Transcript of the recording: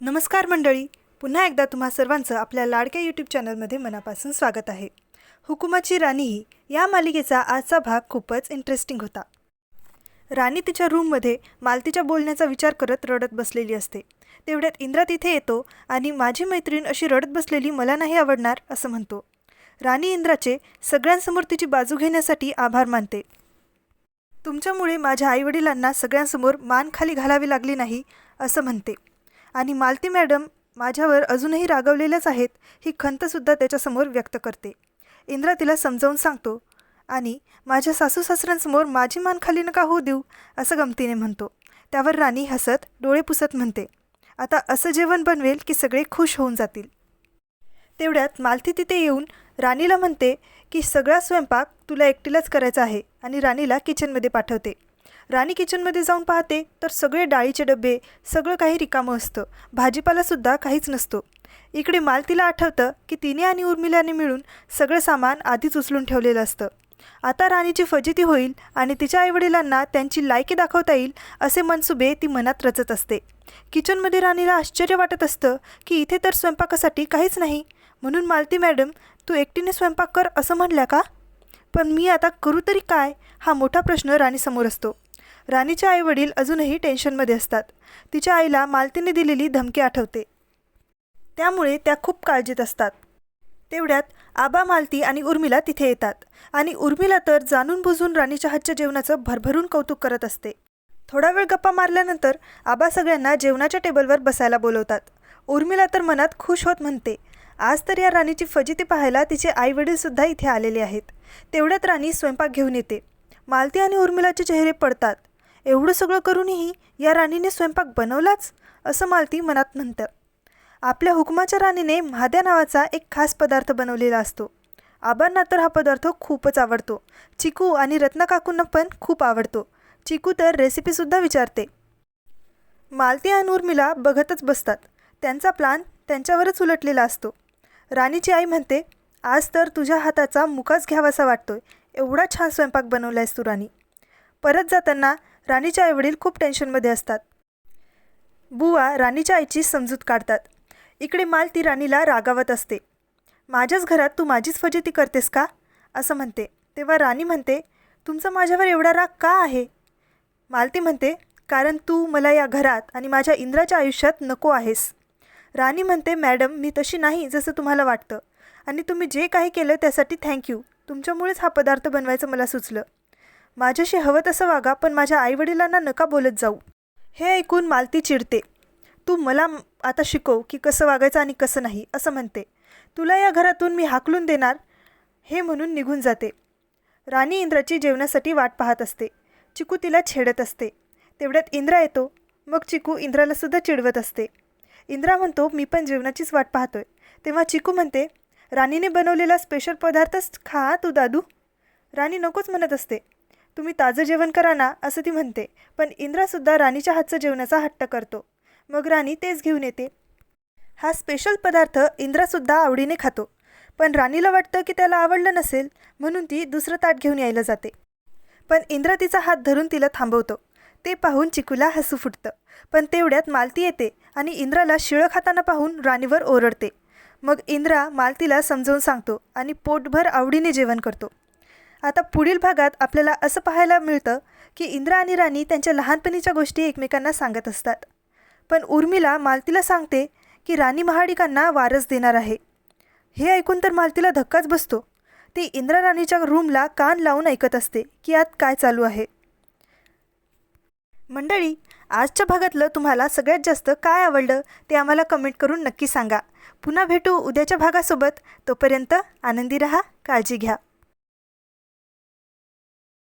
नमस्कार मंडळी. पुन्हा एकदा तुम्हा सर्वांचं आपल्या लाडक्या यूट्यूब चॅनलमध्ये मनापासून स्वागत आहे. हुकुमाची राणी ही या मालिकेचा आजचा भाग खूपच इंटरेस्टिंग होता. राणी तिच्या रूममध्ये मालतीच्या बोलण्याचा विचार करत रडत बसलेली असते. तेवढ्यात इंद्रा तिथे येतो आणि माझी मैत्रीण अशी रडत बसलेली मला नाही आवडणार असं म्हणतो. राणी इंद्राचे सगळ्यांसमोर तिची बाजू घेण्यासाठी आभार मानते. तुमच्यामुळे माझ्या आईवडिलांना सगळ्यांसमोर मान खाली घालावी लागली नाही असं म्हणते. आणि मालती मॅडम माझ्यावर अजूनही रागवलेल्याच आहेत ही खंतसुद्धा त्याच्यासमोर व्यक्त करते. इंद्रा तिला समजावून सांगतो आणि माझ्या सासू सासऱ्यांसमोर माझी मान खाली नका होऊ देऊ असं गमतीने म्हणतो. त्यावर राणी हसत डोळे पुसत म्हणते आता असं जेवण बनवेल की सगळे खुश होऊन जातील. तेवढ्यात मालती तिथे येऊन राणीला म्हणते की सगळा स्वयंपाक तुला एकटीलाच करायचा आहे आणि राणीला किचनमध्ये पाठवते. राणी किचनमध्ये जाऊन पाहते तर सगळे डाळीचे डबे सगळं काही रिकामं असतं. भाजीपालासुद्धा काहीच नसतो. इकडे मालतीला आठवतं की तिने आणि उर्मिलाने मिळून सगळं सामान आधीच उचलून ठेवलेलं असतं. आता राणीची फजिती होईल आणि तिच्या आईवडिलांना त्यांची लायकी दाखवता येईल असे मनसुबे ती मनात रचत असते. किचनमध्ये राणीला आश्चर्य वाटत असतं की इथे तर स्वयंपाकासाठी काहीच नाही. म्हणून मालती मॅडम तू एकटीने स्वयंपाक कर असं म्हणल्या का? पण मी आता करू तरी काय? हा मोठा प्रश्न राणीसमोर असतो. राणीचे आईवडील अजूनही टेन्शनमध्ये असतात. तिच्या आईला मालतीने दिलेली धमकी आठवते. त्यामुळे त्या खूप काळजीत असतात. तेवढ्यात आबा मालती आणि उर्मिला तिथे येतात आणि उर्मिला तर जाणून बुजून राणीच्या हातच्या जेवणाचं भरभरून कौतुक करत असते. थोडा वेळ गप्पा मारल्यानंतर आबा सगळ्यांना जेवणाच्या टेबलवर बसायला बोलवतात. उर्मिला तर मनात खुश होत म्हणते आज तर या राणीची फजिती पाहायला तिचे आईवडीलसुद्धा इथे आलेले आहेत. तेवढ्यात राणी स्वयंपाक घेऊन येते. मालती आणि उर्मिलाचे चेहरे पडतात. एवढं सगळं करूनही या राणीने स्वयंपाक बनवलाच? असं मालती मनात म्हणतं. आपल्या हुकमाच्या राणीने म्हाद्या नावाचा एक खास पदार्थ बनवलेला असतो. आबांना तर हा पदार्थ खूपच आवडतो. चिकू आणि रत्नाकाकूंना पण खूप आवडतो. चिकू तर रेसिपीसुद्धा विचारते. मालती आणि उर्मिला बघतच बसतात. त्यांचा प्लान त्यांच्यावरच उलटलेला असतो. राणीची आई म्हणते आज तर तुझ्या हाताचा मुकाच घ्यावासा वाटतोय. एवढा छान स्वयंपाक बनवला आहेस तू राणी. परत जाताना राणीचे आईवडील खूप टेन्शनमध्ये असतात. बुवा राणीच्या आईची समजूत काढतात. इकडे मालती राणीला रागावत असते. माझ्याच घरात तू माझीच फजिती करतेस का? असं म्हणते. तेव्हा राणी म्हणते तुमचा माझ्यावर एवढा राग का आहे? मालती म्हणते कारण तू मला या घरात आणि माझ्या इंद्राच्या आयुष्यात नको आहेस. राणी म्हणते मॅडम मी तशी नाही जसं तुम्हाला वाटतं. आणि तुम्ही जे काही केलं त्यासाठी थँक्यू. तुमच्यामुळेच हा पदार्थ बनवायचं मला सुचलं. माझ्याशी हवं तसं वागा पण माझ्या आईवडिलांना नका बोलत जाऊ. हे ऐकून मालती चिडते. तू मला आता शिकव की कसं वागायचं आणि कसं नाही असं म्हणते. तुला या घरातून मी हाकलून देणार? हे म्हणून निघून जाते. राणी इंद्राची जेवणासाठी वाट पाहत असते. चिकू तिला छेडत असते. तेवढ्यात इंद्रा येतो. मग चिकू इंद्रालासुद्धा चिडवत असते. इंद्रा म्हणतो मी पण जेवणाचीच वाट पाहतोय. तेव्हा चिकू म्हणते राणीने बनवलेला स्पेशल पदार्थच खा तू दादू. राणी नकोच म्हणत असते. तुम्ही ताजं जेवण करा ना असं ती म्हणते. पण इंद्रासुद्धा राणीच्या हातचं जेवणाचा हट्ट करतो. मग राणी तेच घेऊन येते. हा स्पेशल पदार्थ इंद्रासुद्धा आवडीने खातो. पण राणीला वाटतं की त्याला आवडलं नसेल म्हणून ती दुसरं ताट घेऊन यायला जाते. पण इंद्रा तिचा हात धरून तिला थांबवतो. ते पाहून चिकूला हसू फुटतं. पण तेवढ्यात मालती येते आणि इंद्राला शिळं खाताना पाहून राणीवर ओरडते. मग इंद्रा मालतीला समजावून सांगतो आणि पोटभर आवडीने जेवण करतो. आता पुढील भागात आपल्याला असं पाहायला मिळतं की इंद्रा आणि राणी त्यांच्या लहानपणीच्या गोष्टी एकमेकांना सांगत असतात. पण उर्मिला मालतीला सांगते की राणी महाडिकांना वारस देणार आहे. हे ऐकून तर मालतीला धक्काच बसतो. ती इंद्रा राणीच्या रूमला कान लावून ऐकत असते की आत काय चालू आहे. मंडळी आजच्या भागातलं तुम्हाला सगळ्यात जास्त काय आवडलं ते आम्हाला कमेंट करून नक्की सांगा. पुन्हा भेटू उद्याच्या भागासोबत. तोपर्यंत आनंदी रहा काळजी घ्या.